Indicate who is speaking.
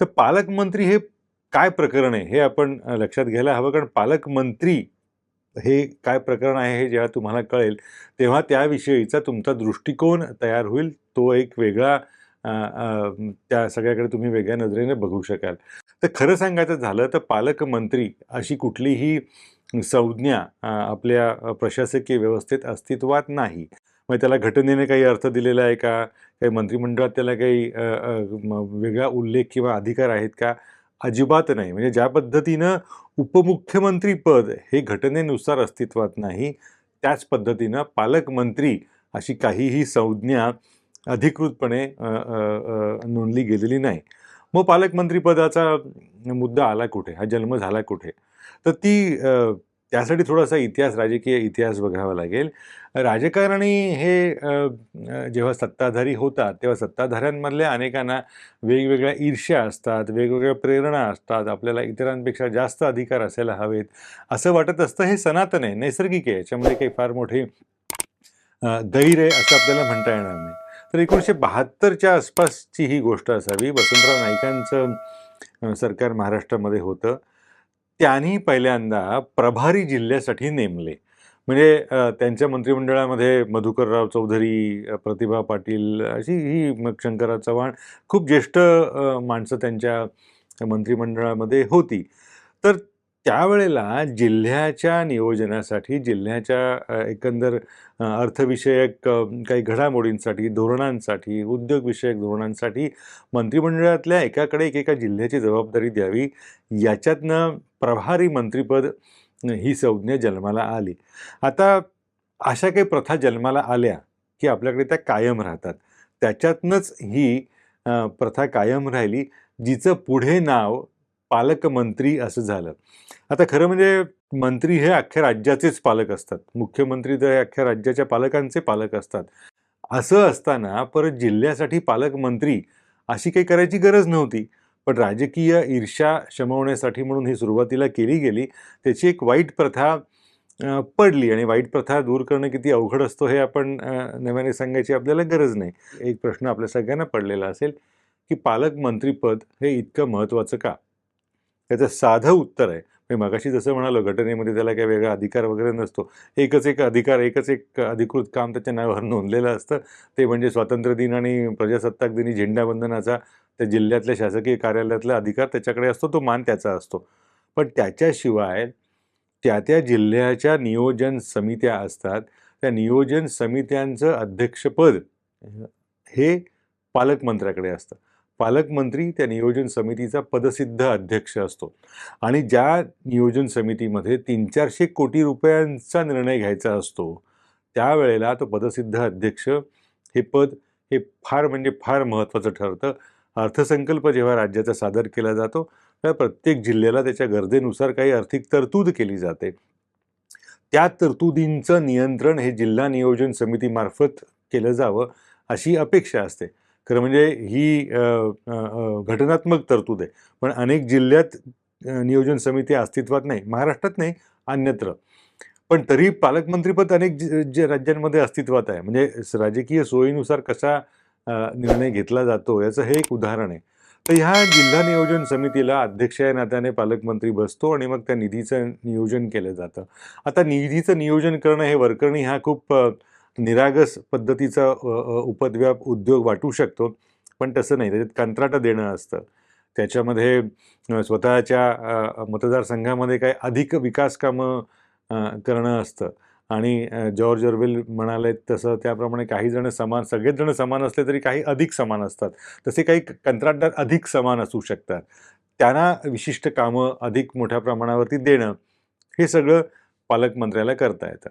Speaker 1: तर पालकमंत्री हे काय प्रकरण आहे? हे आपण लक्षात घ्यायला हवं कारण पालकमंत्री हे काय प्रकरण आहे हे जेव्हा तुम्हाला कळेल तेव्हा त्याविषयीचा तुमचा दृष्टिकोन तयार होईल. तो एक वेगळा त्या सगळ्याकडे तुम्ही वेगळ्या नजरेने बघू शकाल. तर खरं सांगायचं झालं तर पालकमंत्री अशी कुठलीही संज्ञा आपल्या प्रशासकीय व्यवस्थेत अस्तित्वात नाही. मग त्याला घटनेने काही अर्थ दिलेला आहे का? काही मंत्रिमंडळात त्याला काही म- वेगळा उल्लेख किंवा अधिकार आहेत का? अजिबात नाही. म्हणजे ज्या पद्धतीनं उपमुख्यमंत्रीपद हे घटनेनुसार अस्तित्वात नाही त्याच पद्धतीनं पालकमंत्री अशी काहीही संज्ञा अधिकृतपणे नोंदली गेलेली नाही. मग पालकमंत्रीपदाचा मुद्दा आला कुठे? हा जन्म झाला कुठे? तर ती त्यासाठी थोडासा इतिहास राजकीय इतिहास बघावा लागेल. राजकारणी हे जेव्हा सत्ताधारी होतात तेव्हा सत्ताधाऱ्यांमधल्या अनेकांना वेगवेगळ्या ईर्ष्या असतात वेगवेगळ्या प्रेरणा असतात आपल्याला इतरांपेक्षा जास्त अधिकार असायला हवेत. असं वाटत असतं हे सनातन आहे नैसर्गिक आहे याच्यामध्ये काही फार मोठे गैर आहे असं आपल्याला म्हणता येणार नाही. तर एकोणीसशे बहात्तरच्या आसपासची ही गोष्ट असावी. वसंतराव नाईकांचं सरकार महाराष्ट्रामध्ये होतं. त्यांनी पहिल्यांदा प्रभारी जिल्ह्यासाठी नेमले. म्हणजे त्यांच्या मंत्रिमंडळामध्ये मधुकरराव चौधरी प्रतिभा पाटील अशी ही शंकरराव चव्हाण खूप ज्येष्ठ माणसं त्यांच्या मंत्रिमंडळामध्ये होती. तर त्यावेळेला जिल्ह्याच्या नियोजनासाठी जिल्ह्याच्या एकंदर अर्थविषयक काही घडामोडींसाठी धोरणांसाठी उद्योगविषयक धोरणांसाठी मंत्रिमंडळातल्या एकाकडे एकेका जिल्ह्याची जबाबदारी द्यावी याच्यातनं प्रभारी मंत्रिपद ही संज्ञा जन्माला आली. आता अशा काही प्रथा जन्माला आल्या की आपल्याकडे त्या कायम राहतात. त्याच्यातनंच ही प्रथा कायम राहिली जिचं पुढे नाव पालकमंत्री असं झालं. आता खरं म्हणजे मंत्री हे अख्ख्या राज्याचेच पालक असतात. मुख्यमंत्री तर हे अख्ख्या राज्याच्या पालकांचे पालक असतात. असं असताना परत जिल्ह्यासाठी पालकमंत्री अशी काही करायची गरज नव्हती. पण राजकीय ईर्ष्या शमवण्यासाठी म्हणून ही सुरुवातीला केली गेली. त्याची एक वाईट प्रथा पडली आणि वाईट प्रथा दूर करणं किती अवघड असतो हे आपण नव्याने सांगायची आपल्याला गरज नाही. एक प्रश्न आपल्या सगळ्यांना पडलेला असेल की पालकमंत्रीपद हे इतकं महत्त्वाचं का? त्याचं साधं उत्तर आहे. मी मगाशी जसं म्हणालो घटनेमध्ये त्याला काही वेगळा अधिकार वगैरे नसतो. एकच एक अधिकार एकच एक अधिकृत काम त्याच्या नावावर नोंदलेलं असतं. ते म्हणजे स्वातंत्र्य दिन आणि प्रजासत्ताक दिनी झेंडावंदनाचा त्या जिल्ह्यातल्या शासकीय कार्यालयातला अधिकार त्याच्याकडे असतो तो मान त्याचा असतो. पण त्याच्याशिवाय त्या त्या जिल्ह्याच्या नियोजन समित्या असतात. त्या नियोजन समित्यांचं अध्यक्षपद हे पालकमंत्र्याकडे असतं. पालकमंत्री त्या नियोजन समितीचा पदसिद्ध अध्यक्ष असतो. आणि ज्या नियोजन समितीमध्ये तीन चारशे कोटी रुपयांचा निर्णय घ्यायचा असतो त्यावेळेला तो पदसिद्ध अध्यक्ष हे पद हे फार म्हणजे फार महत्त्वाचं ठरतं. अर्थसंकल्प जेव्हा राज्याचा सादर केला जातो तर प्रत्येक जिल्ह्याला त्याच्या गरजेनुसार काही आर्थिक तरतूद केली जाते. त्या तरतुदींचं नियंत्रण हे जिल्हा नियोजन समितीमार्फत केलं जावं अशी अपेक्षा असते. खरं म्हणजे ही घटनात्मक तरतूद आहे. पण अनेक जिल्ह्यात नियोजन समिती अस्तित्वात नाही महाराष्ट्रात नाही अन्यत्र. पण तरी पालकमंत्रीपद अनेक जे राज्यांमध्ये अस्तित्वात आहे. म्हणजे राजकीय सोयीनुसार कसा निर्णय घेतला जातो याचं हे एक उदाहरण आहे. तर ह्या जिल्हा नियोजन समितीला अध्यक्ष या नात्याने पालकमंत्री बसतो आणि मग त्या निधीचं नियोजन केलं जातं. आता निधीचं नियोजन करणं हे वरकरणी हा खूप निरागस पद्धतीचा उपद्व्याप उद्योग वाटू शकतो पण तसं नाही. त्याच्यात कंत्राटं देणं असतं. त्याच्यामध्ये स्वतःच्या मतदारसंघामध्ये काही अधिक विकास कामं करणं असतं. आणि जॉर्ज ऑर्वेल म्हणाले तसं त्याप्रमाणे काही जण समान सगळेच जण समान असले तरी काही अधिक समान असतात. तसे काही कंत्राटदार अधिक समान असू शकतात. त्यांना विशिष्ट कामं अधिक मोठ्या प्रमाणावरती देणं हे सगळं पालकमंत्र्याला करता येतं.